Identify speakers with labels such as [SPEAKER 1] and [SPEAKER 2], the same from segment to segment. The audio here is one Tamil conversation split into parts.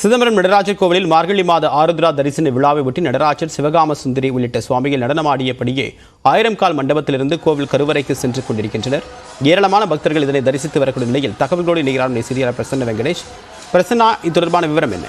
[SPEAKER 1] சிதம்பரம் நடராஜர் கோவிலில் மார்கழி மாத ஆருத்ரா தரிசன விழாவை ஒட்டி நடராஜர் சிவகாம சுந்தரி உள்ளிட்ட சுவாமிகள் நடனமாடியபடியே ஆயிரம் கால் மண்டபத்திலிருந்து கோவில் கருவறைக்கு சென்று கொண்டிருக்கின்றனர். ஏராளமான பக்தர்கள் இதனை தரிசித்து வரக்கூடிய நிலையில் தகவல்களோடு நிகழ்ச்சி செய்தியாளர் பிரசன்ன வெங்கடேஷ். பிரசன்னா இது தொடர்பான விவரம் என்ன?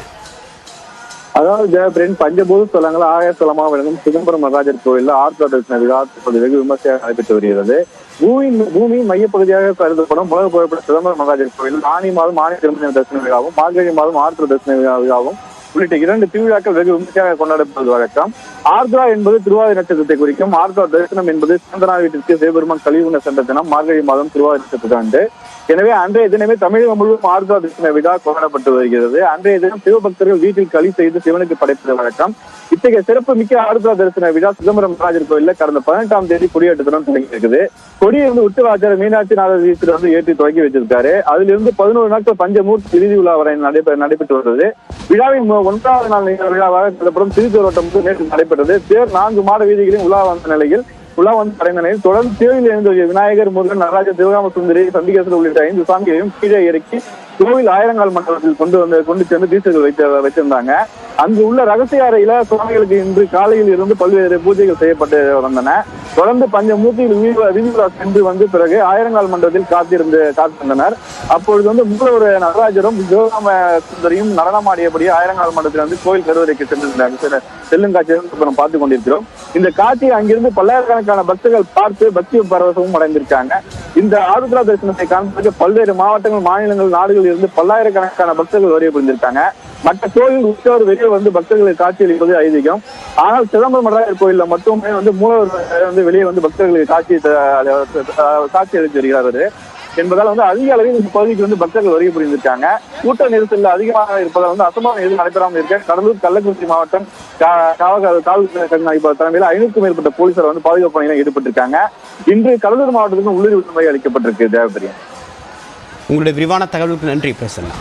[SPEAKER 2] அதாவது ஜெயபிரன் பஞ்சபூத ஸ்தலங்கள் ஆய ஸ்தலமாக விளங்கும் சிதம்பரம் நடராஜர் கோயிலில் ஆர்த்த தரிசன விழா தற்போது வெகு விமர்சையாக நடைபெற்று வருகிறது. பூமியின் பூமியின் மையப்பகுதியாக கருதப்படும் உலக புகழ்பெற்ற சிதம்பரம் நடராஜர் கோயில் ஆனி மாதம் ஆணி திருமண தரிசன விழாவும் மார்கழி மாதம் ஆர்த்தோ தரிசன விழா- விழாவும் உள்ளிட்ட இரண்டு திருவிழாக்கள் வெகு விமர்சையாக கொண்டாடப்படுவது வழக்கம் ஆர்த்ரா என்பது திருவாதிரை நட்சத்திரத்தை குறிக்கும். ஆர்த்ரா தரிசனம் என்பது சந்தனா வீட்டிற்கு சிவபெருமான் கழிவுன சென்ற தினம் மார்கழி மாதம் திருவாதிரை நட்சத்திரம் அன்று எனவே அன்றைய தினமே தமிழகம் முழுவதும் ஆர்தா தரிசன விழா கொண்டாடப்பட்டு வருகிறது. அன்றைய தினம் சிவபக்தர்கள் வீட்டில் களி செய்து சிவனுக்கு படைப்பது வழக்கம். இத்தகைய சிறப்பு மிக்க ஆர்தா தரிசன விழா சிதம்பரம் ராஜர் கோயில்ல கடந்த பதினெட்டாம் தேதி கொடியேற்றத்துடன் தொடங்கி இருக்குது கொடியை வந்து உத்தராஜர் மீனாட்சி நாதர் வீட்டில் வந்து ஏற்றி தொடங்கி வச்சிருக்காரு அதிலிருந்து பதினோரு நாட்கள் பஞ்சமூர்த்தி இறுதி விழா வரை நடைபெற நடைபெற்று வருகிறது விழாவின் ஒன்றாவது நாள் விழாவாக கருதப்படும் திருத்தோட்டம் நேற்று நடைபெற்றது. தேர் நான்கு மாட வீதிகளில் உலா வந்த நிலையில் உலா வந்து அடைந்தனர். தொடர்ந்து தேவையில் எழுந்த விநாயகர் முருகன் நடராஜ சிவகாம சுந்தரி சந்திகேசன் உள்ளிட்ட ஐந்து சாமியையும் கீழே இறக்கி கோவில் ஆயிரங்கால் மண்டபத்தில் கொண்டு வந்து கொண்டு சென்று தீட்சைகள் வைத்து வச்சிருந்தாங்க அங்கு உள்ள ரகசிய அறையில சுவாமிகளுக்கு இன்று காலையில் இருந்து பல்வேறு பூஜைகள் செய்யப்பட்டு வந்தன. தொடர்ந்து பஞ்சமூர்த்தியில் விரிவுலா சென்று வந்து பிறகு ஆயிரங்கால் மண்டபத்தில் காத்திருந்து காத்திருந்தனர். அப்பொழுது வந்து மூலவர் நடராஜரும் ஜோகாம சுந்தரியும் நடனமாடியபடி ஆயிரங்கால் மண்டபத்தில் வந்து கோயில் கருவறைக்கு சென்றிருந்தாங்க செல்லும் காட்சியை நம்ம பார்த்து கொண்டிருக்கிறோம். இந்த காட்சியை அங்கிருந்து பல்லாயிரக்கணக்கான பக்தர்கள் பார்த்து பக்தி பரவசமும் அடைந்திருக்காங்க. இந்த ஆருத்ரா தரிசனத்தை காண்பதற்கு பல்வேறு மாவட்டங்கள் மாநிலங்கள் நாடுகளில் இருந்து பல்லாயிரக்கணக்கான பக்தர்கள் வருகை புரிந்திருக்காங்க. மற்ற கோயில் உற்சவர் வெளியே வந்து பக்தர்களுக்கு காட்சியளிப்பது ஐதீகம். ஆனால் சிதம்பரம் நடராஜர் கோயில்ல மட்டுமே வந்து மூலவர் வந்து வெளியே வந்து பக்தர்களுக்கு காட்சி காட்சி அளித்து வருகிறார் அவரு. என்பதால் வந்து அதிக அளவில் இந்த பகுதிக்கு வந்து பக்தர்கள் வருகை புரிந்திருக்காங்க. கூட்ட நெரிசல் அதிகமாக இருப்பதால் வந்து அசம்பாவம் எதுவும் நடைபெறாமல் இருக்க கடலூர் கள்ளக்குறிச்சி மாவட்டம் காவல் காவல் கண்காணிப்பாளர் தலைமையில் ஐநூறுக்கும் மேற்பட்ட போலீசார் வந்து பாதுகாப்பு பணியில் ஈடுபட்டிருக்காங்க. இன்று கடலூர் மாவட்டத்துக்கு உள்ளூர் விடுமுறை அளிக்கப்பட்டிருக்கு. தேவபிரியன்
[SPEAKER 1] உங்களுடைய விரிவான தகவலுக்கு நன்றி. பிரசன்னா